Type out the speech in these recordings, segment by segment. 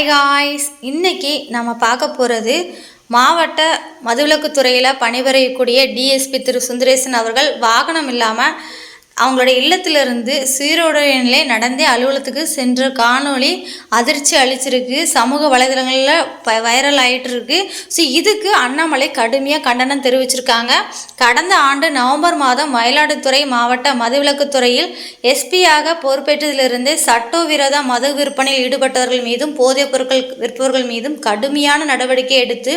Hi guys இன்னைக்கு நம்ம பார்க்க போகிறது மாவட்ட மதுவிலக்குத்துறையில் பணிபுரியக்கூடிய டிஎஸ்பி திரு சுந்தரேசன் அவர்கள் வாகனம் இல்லாமல் அவங்களோட இல்லத்திலிருந்து சீரோடையிலே நடந்தே அலுவலகத்துக்கு சென்ற காணொளி அதிர்ச்சி அளிச்சிருக்கு. சமூக வலைதளங்களில் ப வைரல் ஆயிட்டு இருக்கு ஸோ இதுக்கு அண்ணாமலை கடுமையாக கண்டனம் தெரிவிச்சிருக்காங்க. கடந்த ஆண்டு நவம்பர் மாதம் மயிலாடுதுறை மாவட்ட மதுவிலக்குத்துறையில் எஸ்பியாக பொறுப்பேற்றதிலிருந்தே சட்டவிரோத மது விற்பனையில் ஈடுபட்டவர்கள் மீதும் போதைப் பொருட்கள் விற்பவர்கள் மீதும் கடுமையான நடவடிக்கை எடுத்து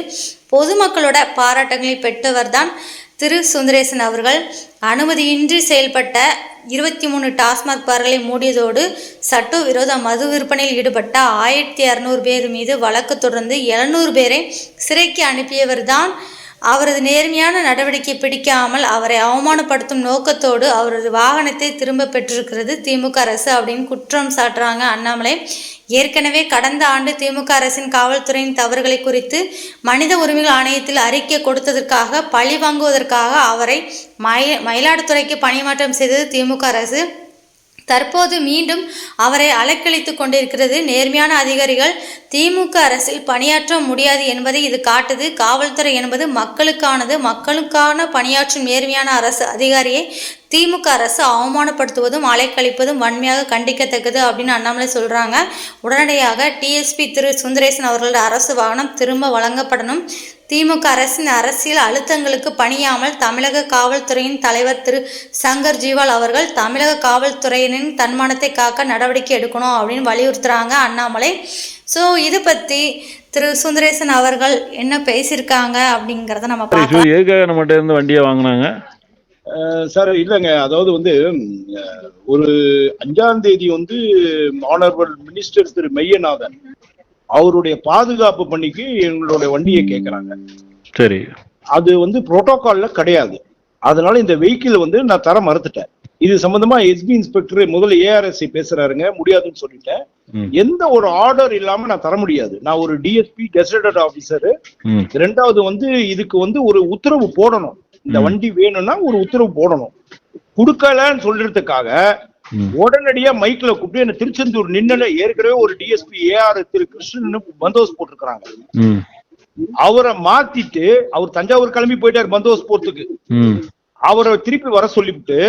பொதுமக்களோட பாராட்டுகளை பெற்றவர்தான் திரு சுந்தரேசன் அவர்கள் அனுமதியின்றி செயல்பட்ட இருபத்தி மூணு டாஸ்மாக் பார்களை மூடியதோடு சட்டவிரோத மது விற்பனையில் ஈடுபட்ட ஆயிரத்தி இரநூறு பேர் மீது வழக்கு தொடர்ந்து எழுநூறு பேரை சிறைக்கு அனுப்பியவர்தான் அவரது நேர்மையான நடவடிக்கை பிடிக்காமல் அவரை அவமானப்படுத்தும் நோக்கத்தோடு அவரது வாகனத்தை திரும்ப பெற்றிருக்கிறது திமுக அரசு அப்படின்னு குற்றம் சாட்டுறாங்க அண்ணாமலை. ஏற்கனவே கடந்த ஆண்டு திமுக அரசின் காவல்துறையின் தவறுகளை குறித்து மனித உரிமைகள் ஆணையத்தில் அறிக்கை கொடுத்ததற்காக பழி வாங்குவதற்காக அவரை மய மயிலாடுதுறைக்கு பணிமாற்றம் செய்தது திமுக அரசு. தற்போது மீண்டும் அவரை அலைக்கழித்து கொண்டிருக்கிறது. நேர்மையான அதிகாரிகள் திமுக அரசில் பணியாற்ற முடியாது என்பதை இது காட்டுது. காவல்துறை என்பது மக்களுக்கானது. மக்களுக்கான பணியாற்றும் நேர்மையான அரசு அதிகாரியை திமுக அரசு அவமானப்படுத்துவதும் அலைக்கழிப்பதும் வன்மையாக கண்டிக்கத்தக்கது அப்படின்னு அண்ணாமலை சொல்கிறாங்க உடனடியாக டிஎஸ்பி திரு சுந்தரேசன் அவர்களோட அரசு வாகனம் திரும்ப வழங்கப்படணும். திமுக அரசின் அரசியல் அழுத்தங்களுக்கு பணியாமல் தமிழக காவல்துறையின் தலைவர் திரு சங்கர் ஜிவால் அவர்கள் தமிழக காவல்துறையினரின் தன்மானத்தை காக்க நடவடிக்கை எடுக்கணும் அப்படின்னு வலியுறுத்துறாங்க அண்ணாமலை. ஸோ இது பற்றி திரு சுந்தரேசன் அவர்கள் என்ன பேசியிருக்காங்க அப்படிங்கிறத நம்ம எதுக்காக நம்மகிட்ட இருந்து வண்டியை வாங்கினாங்க. சார் இல்லைங்க. அதாவது வந்து ஒரு அஞ்சாம் தேதி வந்து ஆனரபிள் மினிஸ்டர் திரு மெய்யநாதன் அவருடைய பாதுகாப்பு பணிக்கு எங்களுடைய வண்டியை கேட்கறாங்க. சரி. அது வந்து புரோட்டோகால்ல கிடையாது. அதனால இந்த வெஹிக்கிள் வந்து நான் தர மறுத்துட்டேன். இது சம்பந்தமா எஸ்பி இன்ஸ்பெக்டர் முதல்ல ஏஆர்எஸ்சி பேசுறாருங்க முடியாதுன்னு சொல்லிட்டேன். எந்த ஒரு ஆர்டர் இல்லாம நான் தர முடியாது. நான் ஒரு டிஎஸ்பி கெசடட் ஆபீசர் ரெண்டாவது வந்து இதுக்கு வந்து ஒரு உத்தரவு போடணும். இந்த. வண்டி வேணும்னா ஒரு உத்தரவு போடணும். கொடுக்கலன்னு சொல்றதுக்காக உடனடியா மைக்ல கூப்பிட்டு என்ன திருச்செந்தூர் நின்னல ஏற்கனவே ஒரு டிஎஸ்பி ஏஆர் திரு கிருஷ்ணன் பந்தோபஸ்த் போட்டிருக்கிறாங்க. அவரை மாத்திட்டு அவர் தஞ்சாவூர் கிளம்பி போயிட்டார் பந்தோபஸ்த் போறதுக்கு. அவரை திருப்பி வர சொல்லிவிட்டு.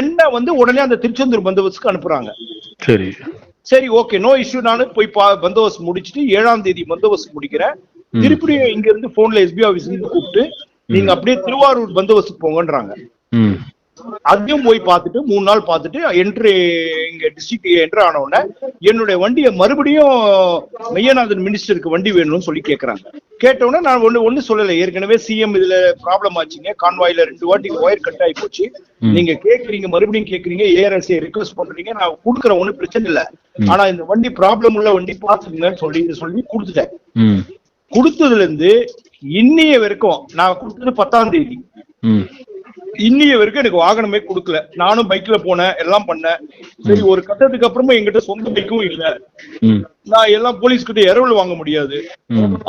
என்ன வந்து உடனே அந்த திருச்செந்தூர் பந்தோபஸ்துக்கு அனுப்புறாங்க. சரி. சரி ஓகே நோ இஷ்யூ. நானும் போய் பந்தோபஸ்த் முடிச்சிட்டு ஏழாம் தேதி பந்தோபஸ்த் முடிக்கிறேன். திருப்பியும் இங்க இருந்து போன்ல எஸ்பி ஆபீஸ்ல இருந்து கூப்பிட்டு நீங்க அப்படியே திருவாரூர் பந்தோபஸ்துக்கு போங்கன்றாங்க. அதையும் போய் பார்த்துட்டு மூணு நாள் பார்த்துட்டு என்ட்ரி இங்க டிஸ்ட்ரிக்ட் என்ட்ரு ஆன உடனே என்னுடைய வண்டியை மறுபடியும் மெய்யநாதன் மினிஸ்டருக்கு வண்டி வேணும்னு சொல்லி கேட்கறாங்க கேட்ட உடனே நான் ஒண்ணு ஒண்ணு சொல்லல. ஏற்கனவே சிஎம் இதுல ப்ராப்ளம் ஆச்சுங்க. கான்வாயில ரெண்டு வாட்டி ஒயர் கட் ஆகி போச்சு. நீங்க கேக்குறீங்க மறுபடியும் கேக்குறீங்க ஏஆர்எஸ்ஐ ரிக்வஸ்ட் பண்றீங்க நான் கொடுக்குற ஒண்ணு பிரச்சனை இல்ல. ஆனா இந்த வண்டி ப்ராப்ளம் உள்ள வண்டி பாத்துக்கங்கன்னு சொல்லி சொல்லி கொடுத்துட்டேன். கொடுத்ததுல இருந்து இன்னைய வரைக்கும் நான் கொடுத்தது பத்தாம் தேதி. இன்னைய வரைக்கும் எனக்கு வாகனமே கொடுக்கல. நானும் பைக்ல போனேன் எல்லாம் பண்ணேன். சரி ஒரு கட்டத்துக்கு அப்புறமா என்கிட்ட சொந்த பைக்கும் இல்ல. நான் எல்லாம் போலீஸ் கிட்ட இரவல் வாங்க முடியாது.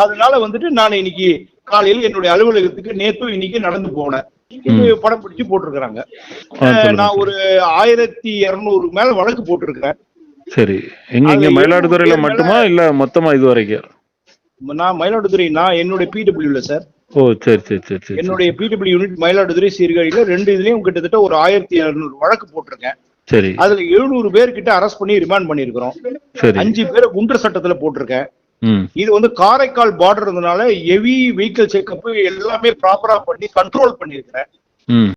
அதனால வந்துட்டு நான் இன்னைக்கு காலையில என்னுடைய அலுவலகத்துக்கு நேத்தும் இன்னைக்கு நடந்து போனேன். இது படம் பிடிச்சு போட்டிருக்கிறாங்க. நான் ஒரு ஆயிரத்தி இருநூறு மேல வழக்கு போட்டிருக்கிறேன். சரி. எங்க மயிலாடுதுறையில மட்டுமா இல்ல மொத்தமா இது வரைக்கும்? நான் மயிலாடுதுறை நான் என்னுடைய பிடபிள்யூல சார் ஓ சரி சரி சரி சரி என்னுடைய பிடபிள்யூ யூனிட் மயிலாடுதுறை சீர்காழியில ரெண்டு இதுலயும் கிட்டத்தட்ட ஒரு ஆயிரத்தி இருநூறு வழக்கு போட்டிருக்கேன். சரி. அதுல எழுநூறு பேர்கிட்ட அரெஸ்ட் பண்ணி ரிமாண்ட் பண்ணியிருக்கிறோம். சரி. அஞ்சு பேரை குண்டர் சட்டத்துல போட்டிருக்கேன். இது வந்து காரைக்கால் பார்டர்னால ஹெவி வெஹிக்கிள் செக்அப் எல்லாமே ப்ராப்பரா பண்ணி கண்ட்ரோல் பண்ணியிருக்கிறேன். ம்.